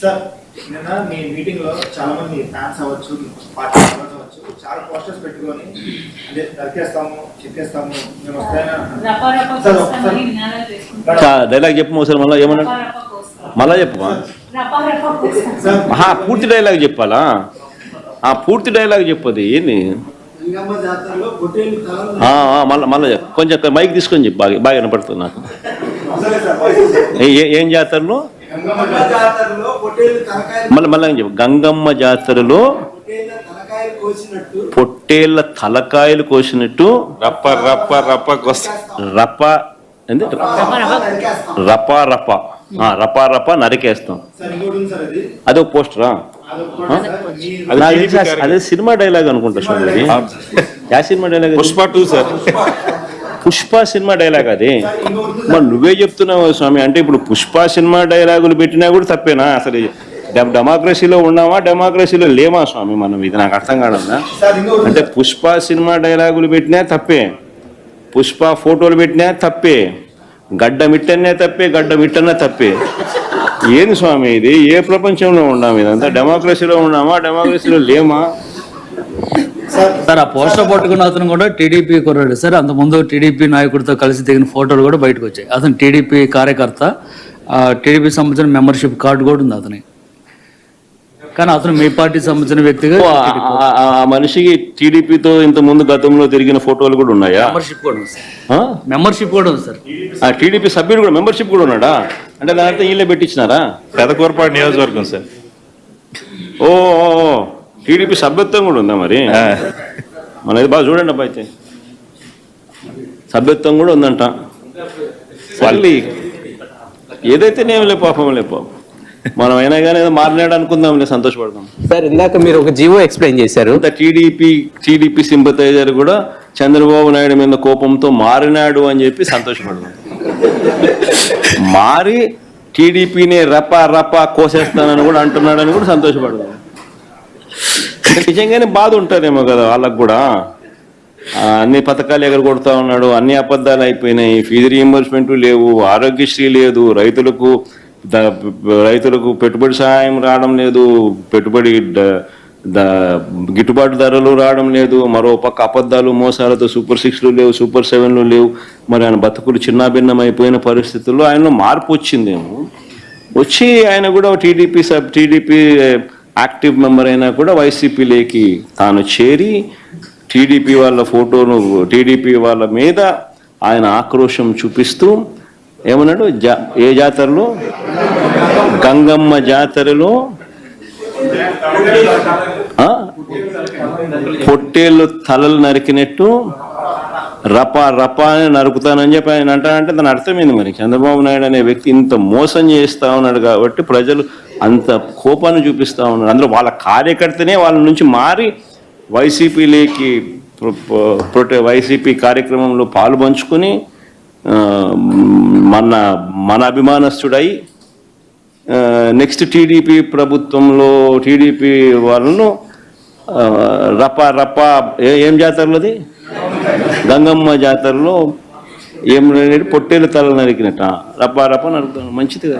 Sir నిన్న మీ మీటింగ్లో చాలా మంది ఫ్యాన్స్ అవ్వచ్చు పార్టీ మెంబర్స్ అవ్వచ్చు చాలా పోస్టర్స్ పెట్టుకొని అంటే నరికేస్తాము చెక్కేస్తాము మేము వస్తాయని డైలాగ్ చెప్పు ఒకసారి మళ్ళీ ఏమన్నా. మళ్ళా చెప్పు రపారప కోస్తాం. సార్ ఆహా పూర్తి డైలాగ్ చెప్పాలా? ఆ పూర్తి డైలాగ్ చెప్పది ఏంది? మళ్ళా మళ్ళా చెప్పు. కొంచెం మైక్ తీసుకొని చెప్పు బాగా బాగా వినపడుతుంది నాకు. ఏం జాతరలో? గంగమ్మ జాతరలో పొట్టేలు తలకాయలు మళ్ళీ మళ్ళీ చెప్పు? గంగమ్మ జాతరలో పొట్టేళ్ళ తలకాయలు కోసినట్టు. పొట్టేళ్ళ తలకాయలు కోసినట్టు రప్ప రప్ప రప్ప కొస్తా రప రప రప ఆ, రప రప నరికేస్తాం. సార్ ఇంకోటి ఉంది సార్ అది. అదో పోస్టరా? అదొక మీ అది సినిమా డైలాగ్ అనుకుంటా సినిమా స్వామి. Dialogue. Ya cinema dialogue? Pushpa two sir. Pushpa cinema dialogue అది. మరి. నువ్వే చెప్తున్నావు స్వామి అంటే ఇప్పుడు పుష్ప సినిమా డైలాగులు పెట్టినా కూడా తప్పేనా? అసలు డెమ- డెమోక్రసీలో ఉన్నామా డెమోక్రసీలో లేమా స్వామి? మనం ఇది నాకు అర్థం ఉంది అంటే. పుష్ప సినిమా డైలాగులు పెట్టినా తప్పే. పుష్ప ఫోటోలు పెట్టినా తప్పే. గడ్డ మిట్టనే తప్పే గడ్డ మిట్టనే తప్పే. ఏంది స్వామి ఇది? ఏ ప్రపంచంలో ఉన్నాం ఇదంతా? డెమోక్రసీలో ఉన్నామా? డెమోక్రసీలో లేమా? సార్ ఆ పోస్టర్ పట్టుకున్న అతను కూడా టీడీపీ కుర్రాడు. సార్ అంత ముందు టీడీపీ నాయకుడితో కలిసి దిగిన ఫోటోలు కూడా బయటకు వచ్చాయి అతను టీడీపీ కార్యకర్త టీడీపీ సంబంధించిన మెంబర్షిప్ కార్డు కూడా ఉంది అతని. కానీ అతను మీ పార్టీ సంబంధించిన వ్యక్తిగా ఆ- మనిషికి టీడీపీతో ఇంత ముందు గతంలో తిరిగిన ఫోటోలు కూడా ఉన్నాయా? మెంబర్షిప్ కూడా ఉంది సార్. ఆ? మెంబర్షిప్ కూడా ఉంది సార్. ఆ టీడీపీ సభ్యుడు కూడా మెంబర్షిప్ కూడా ఉన్నాడా? అంటే దాంట్లో వీళ్ళే పెట్టించినారా? పెదకూరపాడు నియోజకవర్గం సార్. ఓ ఓ, ఓ. టీడీపీ సభ్యత్వం కూడా ఉందా మరి? ఆ. మన ఇది బాగా చూడండి అబ్బా అయితే. సభ్యత్వం కూడా ఉందంట. మళ్ళీ ఏదైతే నేను లే పాపం లే పాపం మనం అయినా కానీ ఏదో మారినాడు అనుకుందాంలే సంతోషపడదాం. సార్ ఇందాక మీరు ఒక జీవో ఎక్స్ప్లెయిన్ చేశారు. టీడీపీ టీడీపీ సింపతైజర్ కూడా చంద్రబాబు నాయుడు మీద కోపంతో మారినాడు అని చెప్పి సంతోషపడదాం. మారి టీడీపీని రప రప కోసేస్తానని కూడా అంటున్నాడని కూడా సంతోషపడదాం. నిజంగానే బాధ ఉంటుందేమో కదా వాళ్ళకు కూడా. అన్ని పథకాలు ఎగరగొడతా ఉన్నాడు అన్ని అబద్ధాలు అయిపోయినాయి ఫీజు రీఎంబర్స్మెంట్ లేవు ఆరోగ్యశ్రీ లేదు రైతులకు రైతులకు పెట్టుబడి సహాయం రావడం లేదు పెట్టుబడి గిట్టుబాటు ధరలు రావడం లేదు మరో పక్క అబద్ధాలు మోసాలతో సూపర్ సిక్స్లు లేవు సూపర్ సెవెన్లు లేవు మరి ఆయన బతుకులు చిన్నాభిన్నం అయిపోయిన పరిస్థితుల్లో ఆయనలో మార్పు వచ్చిందేమో. వచ్చి ఆయన కూడా TDP sub TDP active member అయినా కూడా వైసీపీలోకి తాను చేరి టీడీపీ వాళ్ళ ఫోటోను టీడీపీ వాళ్ళ మీద ఆయన ఆక్రోశం చూపిస్తూ ఏమన్నాడు? జా ఏ జాతరలో? గంగమ్మ జాతరలో? పొట్టేళ్ళు తలలు నరికినట్టు రప రప అని నరుకుతానని చెప్పి ఆయన అంటానంటే దాని అర్థమైంది మరి? చంద్రబాబు నాయుడు అనే వ్యక్తి ఇంత మోసం చేస్తా ఉన్నాడు కాబట్టి ప్రజలు అంత కోపాన్ని చూపిస్తా ఉన్నారు. అందులో వాళ్ళ కార్యకర్తనే వాళ్ళ నుంచి మారి వైసీపీలోకి ప్రొటె వైసీపీ కార్యక్రమంలో పాలు పంచుకొని మన మన అభిమానస్తుడై నెక్స్ట్ టీడీపీ ప్రభుత్వంలో టీడీపీ వాళ్ళను రప్ప రప రప ఏ- ఏం జాతరలోది గంగమ్మ జాతరలో ఏం పొట్టేలు తల నరికినట్ట. రప రప నరుకుతాను. మంచిది కదా.